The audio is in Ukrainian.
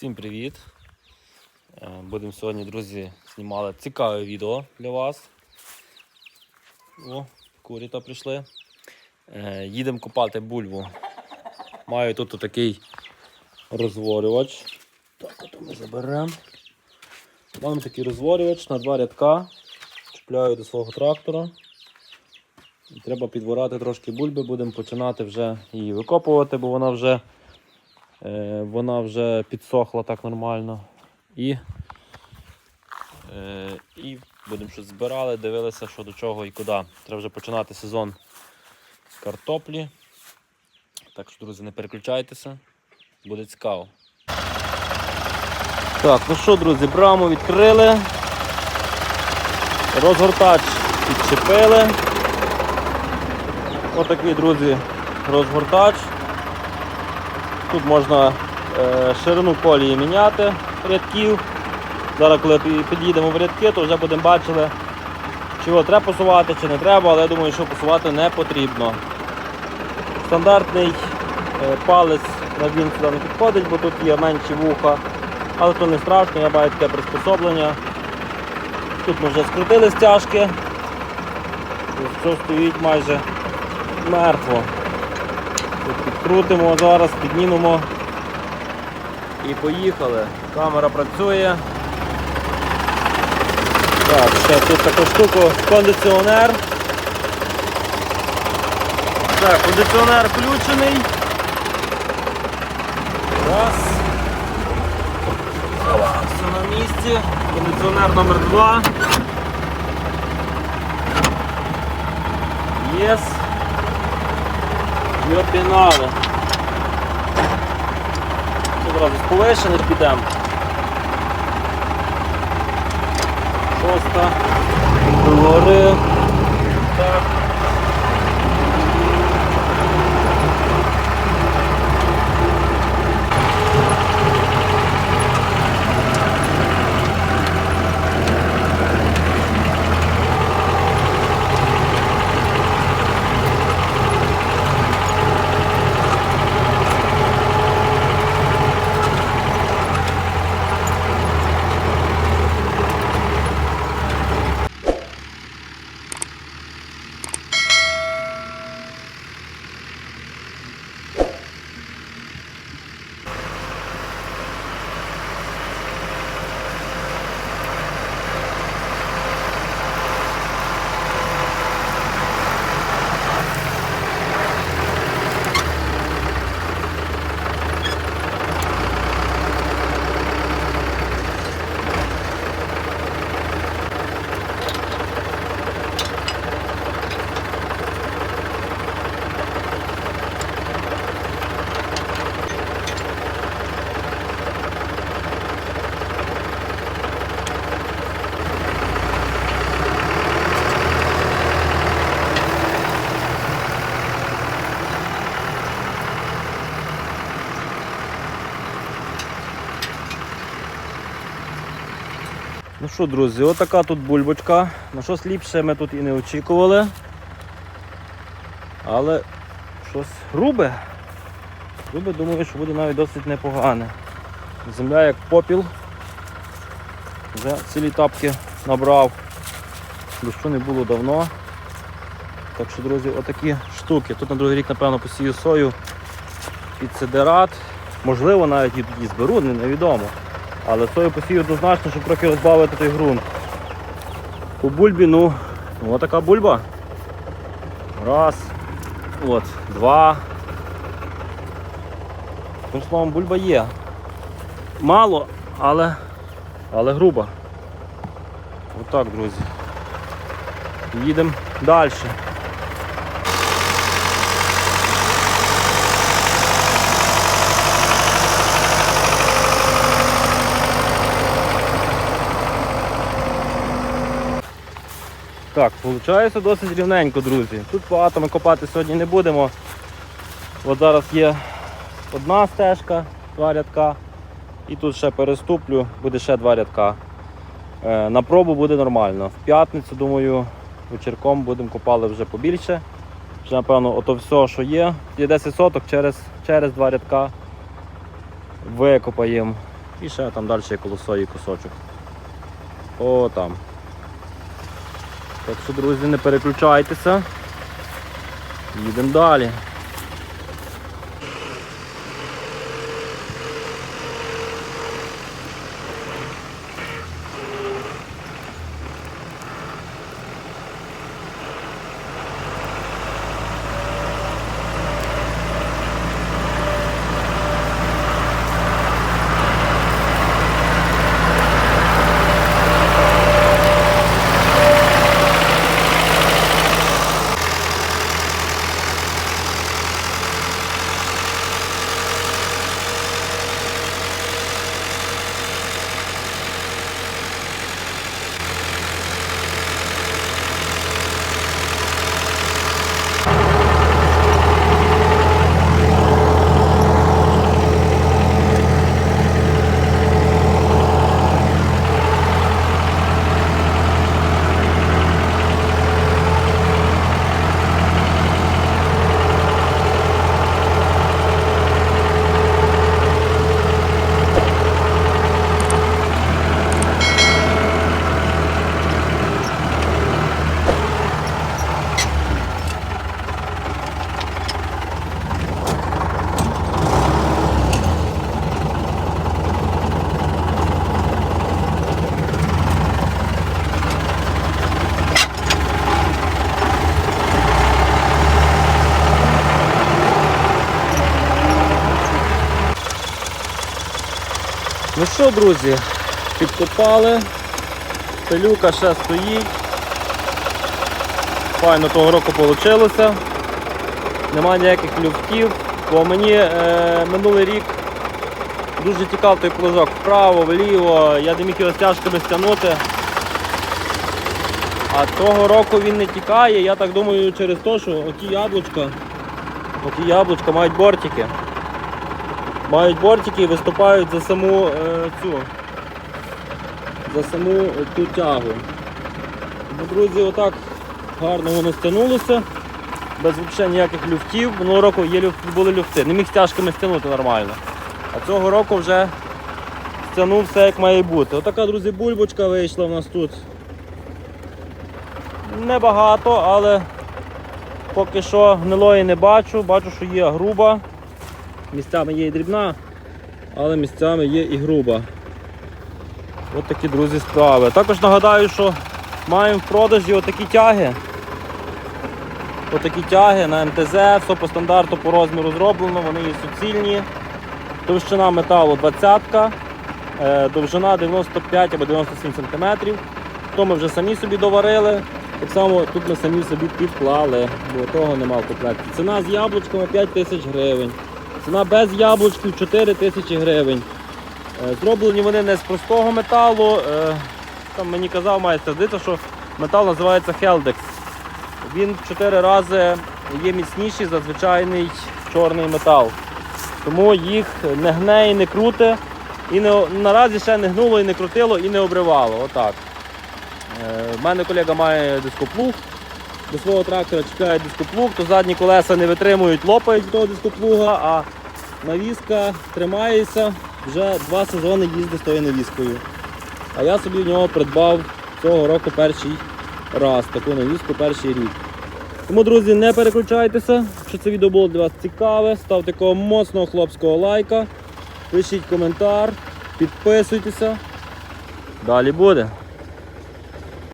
Всім привіт! Е, Будемо сьогодні, друзі, знімали цікаве відео для вас. О, куріта прийшли. Е, Їдемо копати бульбу. Маю тут такий розворювач. Так, от ми заберемо. Mam такий розворювач на два рядка. Чіпляю до свого трактора. Треба підворати трошки бульби, будемо починати вже її викопувати, бо вона вже вона вже підсохла так нормально. І, е, і будемо щось збирали, дивилися, що до чого і куди. Треба вже починати сезон картоплі. Так що, друзі, не переключайтеся, буде цікаво. Так, ну що, друзі, браму відкрили. Розгортач підчепили. Отакий, друзі, розгортач. Тут можна е, ширину колії міняти рядків. Зараз, коли під'їдемо в рядки, то вже будемо бачили, чи його треба посувати, чи не треба, але я думаю, що посувати не потрібно. Стандартний е, палець на він сюди не підходить, бо тут є менші вуха, але то не страшно, я маю таке приспособлення. Тут ми вже скрутили стяжки, все стоїть майже мертво. Тут підкрутимо зараз, піднімемо і поїхали. Камера працює. Так, ще тут таку штуку кондиціонер. Так, кондиціонер включений. Раз. Все на місці. Кондиціонер номер два. Єс. І опінали. Одразу з повишених підемо. Шоста. Догори. Так. Ну що, друзі, отака тут бульбочка. На щось ліпше ми тут і не очікували. Але щось грубе. Грубе, думаю, що буде навіть досить непогане. Земля як попіл. Вже цілі тапки набрав. Дощу не було давно. Так що, друзі, отакі штуки. Тут на другий рік, напевно, посію сою під сидерат. Можливо, навіть і зберу, не- невідомо. Але сою посію однозначно, щоб трохи розбавити той ґрунт. По бульбі, ну, ну така бульба. Раз. От, два. Тим словом, бульба є. Мало, але, але груба. Отак, друзі. Їдемо далі. Так, виходить досить рівненько, друзі. Тут багато ми копати сьогодні не будемо. От зараз є одна стежка, два рядка. І тут ще переступлю, буде ще два рядка. Е, на пробу буде нормально. В п'ятницю, думаю, вечірком будемо копали вже побільше. Вже, напевно, ото все, що є. Є 10 соток через, через два рядка викопаємо. І ще там далі є колосої кусочок. О, там. Так що, друзі, не переключайтеся. Їдемо далі. Ну що, друзі, підкопали. Пилюка ще стоїть. Файно того року вийшло. Нема ніяких люфтів, бо мені е, минулий рік дуже тікав той плужок вправо, вліво, я не міг його стяжками стягнути. А того року він не тікає, я так думаю через те, що оті яблучка, оті яблучка мають бортики. Мають бортики і виступають за саму е, цю за саму ту тягу. Ну, друзі, отак гарно воно стягнулося, без взагалі ніяких люфтів. Минулого року є люф, були люфти, не міг стяжками стягнути нормально. А цього року вже стягнув все як має бути. Отака, друзі, бульбочка вийшла в нас тут. Небагато, але поки що гнилої не бачу. Бачу, що є груба. Місцями є і дрібна, але місцями є і груба. От такі, друзі, справи. Також нагадаю, що маємо в продажі отакі тяги. Отакі тяги на МТЗ, все по стандарту по розміру зроблено, вони є суцільні. Товщина металу 20, е, довжина 95 або 97 см. То ми вже самі собі доварили. Так само тут ми самі собі підклали, бо того нема в комплекті. Ціна з яблучками 5 тисяч гривень. Ціна без яблучків 4 тисячі гривень. Е, Зроблені вони не з простого металу. е, Там мені казав майстер дивиться, що метал називається Heldex. Він в 4 рази є міцніший за звичайний чорний метал. Тому їх не гне і не круте. І не, наразі ще не гнуло і не крутило і не обривало. Отак. Е, В мене колега має дископлуг. До свого трактора чекає дископлуг, то задні колеса не витримують, лопають від того дископлуга, а навіска тримається, вже два сезони їздить з тою навіскою. А я собі в нього придбав цього року перший раз таку навіску, перший рік. Тому, друзі, не переключайтеся, якщо це відео було для вас цікаве, ставте такого моцного хлопського лайка, пишіть коментар, підписуйтеся. Далі буде.